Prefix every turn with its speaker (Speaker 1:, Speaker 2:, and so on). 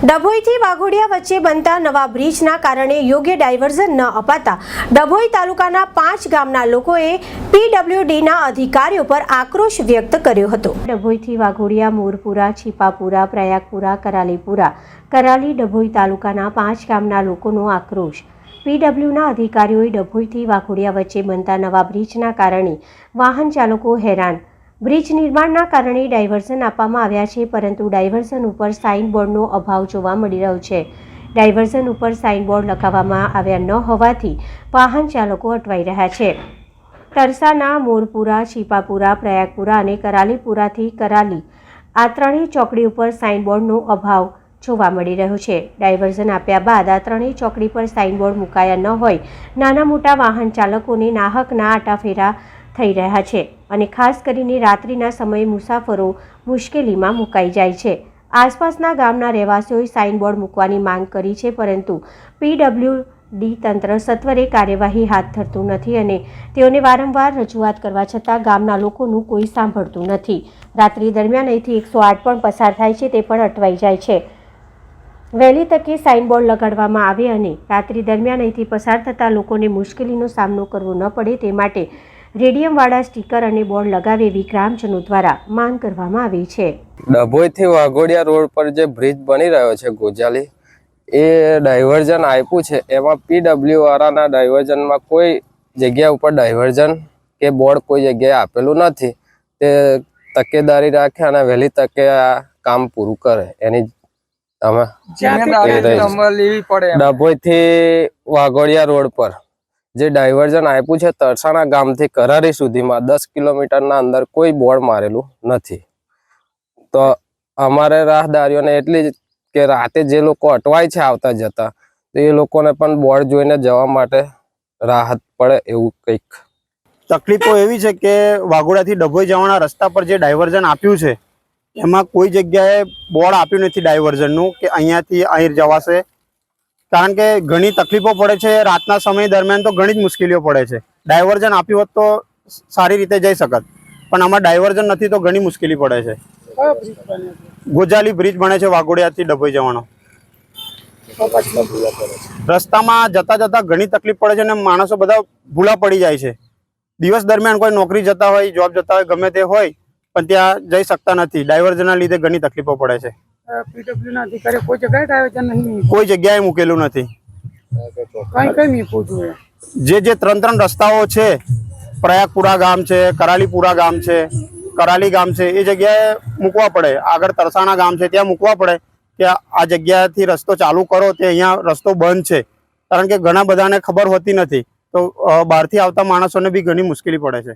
Speaker 1: ડભોઈથી વાઘોડિયા વચ્ચે બનતા નવા બ્રિજના કારણે યોગ્ય ડાયવર્ઝન ન અપાતા ડભોઈ તાલુકાના પાંચ ગામના લોકોએ પીડબ્લ્યુડીના અધિકારીઓ પર આક્રોશ વ્યક્ત કર્યો હતો. ડભોઈથી વાઘોડિયા, મોરપુરા, છીપાપુરા, પ્રયાગપુરા, કરાલીપુરા, કરાલી ડભોઈ તાલુકાના પાંચ ગામના લોકોનો આક્રોશ. પીડબ્લ્યુના અધિકારીઓએ ડભોઈથી વાઘોડિયા વચ્ચે બનતા નવા બ્રિજના કારણે વાહન ચાલકો હેરાન બ્રિજ નિર્માણના કારણે ડાયવર્ઝન આપવામાં આવ્યા છે, પરંતુ ડાયવર્ઝન ઉપર સાઇનબોર્ડનો અભાવ જોવા મળી રહ્યો છે. ડાયવર્ઝન ઉપર સાઇનબોર્ડ લગાવવામાં આવ્યા ન હોવાથી વાહન ચાલકો અટવાઈ રહ્યા છે. તરસાના, મોરપુરા છીપાપુરા પ્રયાગપુરા અને કરાલીપુરાથી કરાલી આ ત્રણેય ચોકડી ઉપર સાઇનબોર્ડનો અભાવ જોવા મળી રહ્યો છે. ડાયવર્ઝન આપ્યા બાદ આ ત્રણેય ચોકડી પર સાઇનબોર્ડ મુકાયા ન હોય, નાના મોટા વાહન ચાલકોને નાહકના આટાફેરા થઈ રહ્યા છે અને ખાસ કરીને રાત્રિના સમયે મુસાફરો મુશ્કેલીમાં મુકાઈ જાય છે. આસપાસના ગામના રહેવાસીઓએ સાઇનબોર્ડ મૂકવાની માંગ કરી છે, પરંતુ પીડબ્લ્યુ ડી તંત્ર સત્વરે કાર્યવાહી હાથ ધરતું નથી અને તેઓને વારંવાર રજૂઆત કરવા છતાં ગામના લોકોનું કોઈ સાંભળતું નથી. રાત્રિ દરમિયાન અહીંથી એકસો આઠ પણ પસાર થાય છે, તે પણ અટવાઈ જાય છે. વહેલી તકે સાઇનબોર્ડ લગાડવામાં આવે અને રાત્રિ દરમિયાન અહીંથી પસાર થતા લોકોને મુશ્કેલીનો સામનો કરવો ન પડે તે માટે રેડિયમવાળા સ્ટીકર અને બોર્ડ લગાવે એવી ગ્રામજનો દ્વારા માંગ કરવામાં આવી છે.
Speaker 2: ડભોઈથી વાઘોડિયા રોડ પર જે બ્રિજ બની રહ્યો છે ગોજાલી એ ડાયવર્ઝન આપ્યું છે. એમાં પીડબ્લ્યુ વાળાના ડાયવર્ઝનમાં કોઈ જગ્યા ઉપર ડાયવર્ઝન કે બોર્ડ કોઈ જગ્યાએ આપેલું નથી. તે તકેદારી રાખે અને વહેલી તકે આ કામ પૂરું કરે. એની અમે. ડભોઈથી વાઘોડિયા રોડ પર જે ડાયવર્ઝન આપ્યું છે તરસાણા ગામથી કરારી સુધીમાં દસ કિલોમીટરના અંદર કોઈ બોર્ડ મારેલું નથી. તો અમારે રાહદારીઓને એટલી જ કે રાતે જે લોકો અટવાય છે આવતા જતા, તો એ લોકોને પણ બોર્ડ જોઈને જવા માટે રાહત પડે એવું કંઈક.
Speaker 3: તકલીફો એવી છે કે વાઘોડાથી ડભોઈ જવાના રસ્તા પર જે ડાયવર્ઝન આપ્યું છે, એમાં કોઈ જગ્યાએ બોર્ડ આપ્યું નથી ડાયવર્ઝનનું કે અહીંયાથી અહીં જવાશે કારણ કે ઘણી તકલીફો પડે છે રાતના સમય દરમિયાન તો ઘણી જ મુશ્કેલીઓ પડે છે. ડાયવર્ઝન આપ્યું હોત તો સારી રીતે જઈ શકત. પણ આમાં ડાયવર્ઝન નથી તો ઘણી મુશ્કેલી પડે છે? ગોજાલી બ્રિજ બને છે વાઘોડિયાથી ડભોઈ જવાનો. રસ્તામાં જતા જતા ઘણી તકલીફ પડે છે અને માણસો બધા ભૂલા પડી જાય છે. દિવસ દરમિયાન કોઈ નોકરી જતા હોય જોબ જતા હોય, ગમે તે હોય, પણ ત્યાં જઈ શકતા નથી. ડાયવર્ઝનના લીધે ઘણી તકલીફો પડે છે.
Speaker 4: અ, ના અધિકારી કોઈ જગ્યાએ આયોજન નહીં
Speaker 3: કોઈ જગ્યાએ મૂકેલું નથી.
Speaker 4: કઈ કઈ નહીં પૂછવું
Speaker 3: જે જે ત્રણ ત્રણ રસ્તાઓ છે પ્રયાગપુરા ગામ છે કરાલીપુરા ગામ છે કરાલી ગામ છે એ જગ્યાએ મૂકવા પડે. આગળ તરસાણા ગામ છે ત્યાં મૂકવા પડે કે આ જગ્યાથી રસ્તો ચાલુ કરો તે અહીંયા રસ્તો બંધ છે. કારણ કે ઘણા બધાને ખબર હોતી નથી. તો બહારથી આવતા માણસોને બી ઘણી મુશ્કેલી પડે છે.